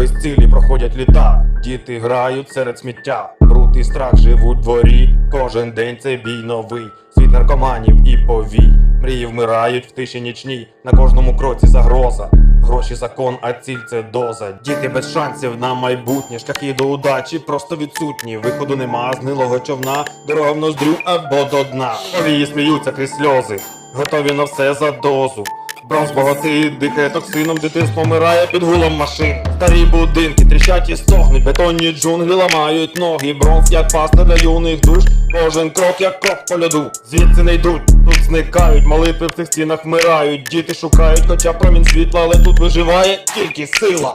без цілі проходять літа. Діти грають серед сміття, бруд і страх живуть в дворі. Кожен день це бій новий, світ наркоманів і повій. Мрії вмирають в тиші нічній, на кожному кроці загроза. Гроші закон, а ціль це доза. Діти без шансів на майбутнє, шляхи до удачі просто відсутні. Виходу нема, знилого човна, дорога в ноздрю або до дна. Повії сміються крізь сльози, готові на все за дозу. Бронз богатий, дихає токсином, дитинство помирає під гулом машин. Старі будинки тріщать і стогнуть, бетонні джунглі ламають ноги. Бронз як паста для юних душ. Кожен крок як крок по льоду. Звідси не йдуть, тут зникають, молитви в цих стінах вмирають. Діти шукають, хоча промінь світла, але тут виживає тільки сила.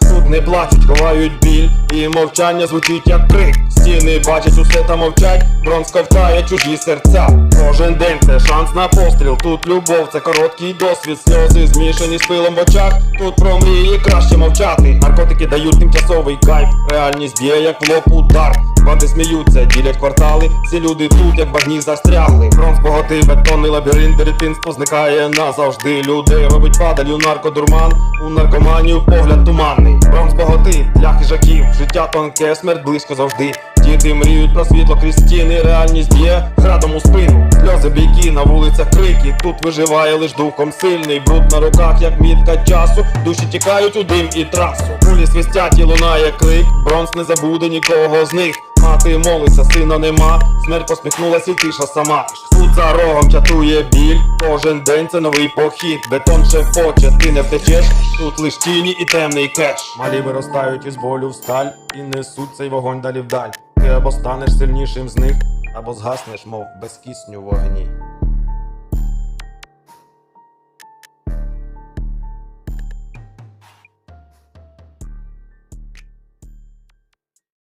Тут не плачуть, ховають біль, і мовчання звучить як крик. Стіни бачать усе та мовчать, бронз ковтає чужі серця. Кожен день це шанс на постріл. Тут любов, це короткий досвід, сльози змішані з пилом в очах. Тут про мрії краще мовчати. Наркотики дають тимчасовий кайф. Реальність б'є, як в лоб удар. Банди сміються, ділять квартали. Ці люди тут, як багні застрягли. Бронз богатий, бетонний лабіринт, дитинство зникає назавжди. Людей робить падалю наркодурман. У наркоманів погляд туманний. Бронз богатий, для хижаків, життя тонке, смерть близько завжди. Діти мріють про світло крізь стіни, реальність б'є градом у спину. Сльози бійки на вулицях крики. Тут виживає лиш духом сильний. Бруд на руках, як мітка часу. Душі тікають у дим і трасу. Кулі свистять і лунає крик. Бронз не забуде нікого з них. Мати молиться, сина нема. Смерть посміхнулась і тиша сама. Тут за рогом чатує біль. Кожен день це новий похід. Бетон шепоче, ти не втечеш. Тут лиш тіні і темний кеш. Малі виростають із болю в сталь і несуть цей вогонь далі вдаль. Ти або станеш сильнішим з них, або згаснеш, мов без кисню вогні.